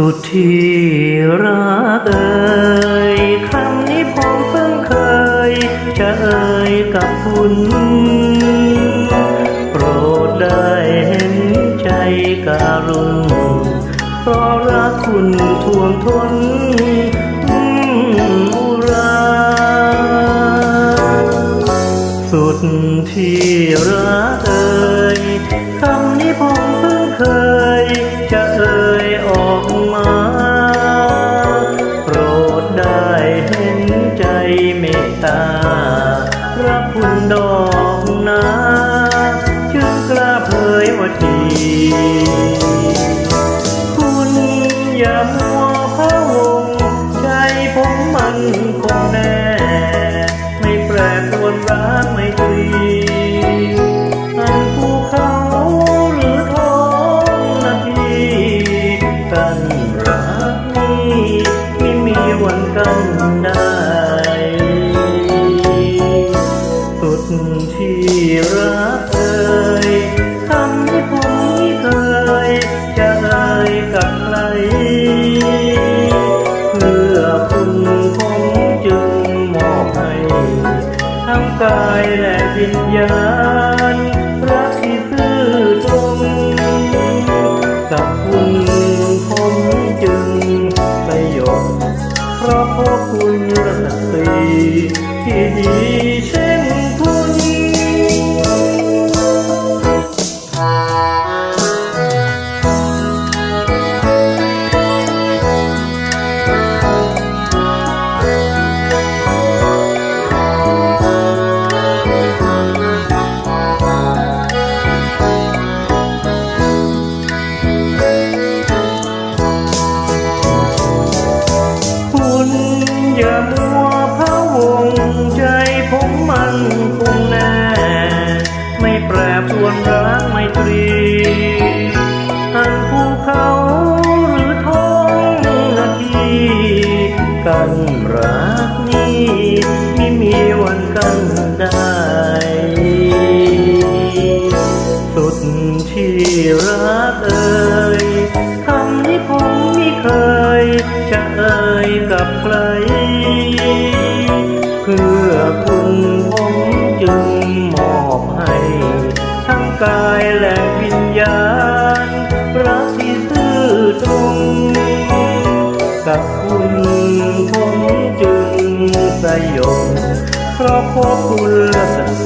สุดที่รักเอ่ยคำนี้ผมเพิ่งเคย จะเอ่ยกับคุณโปรดได้เห็นใจการุณเพราะรักคุณทวงทนมอุราสุดที่รักเอ่ยคำนี้ผมเพิ่งเคย จะเอ่ย คุณอย่ามัวพะวง ใจผมมันคงแน่ ไม่แปรปรวนรักไม่ตรีอันภูเขาหรือท้องนาทีกันรักนี้ไม่มีวันกันได้ พื่อคุณผมจึงมอ แปรปรวนรักไม่ตรีอันภูเขาหรือท้องนาทีกันรักนี้ไม่มีวันกันได้สุดที่รักเอ่ยคำนี้ผมไม่เคย จะเอ่ยกับใครเพื่อคุ กายและวิญญาณรักที่ซื่อตรงกับคุณผมจึงสยบเพราะพบคุณและสตรีที่ดี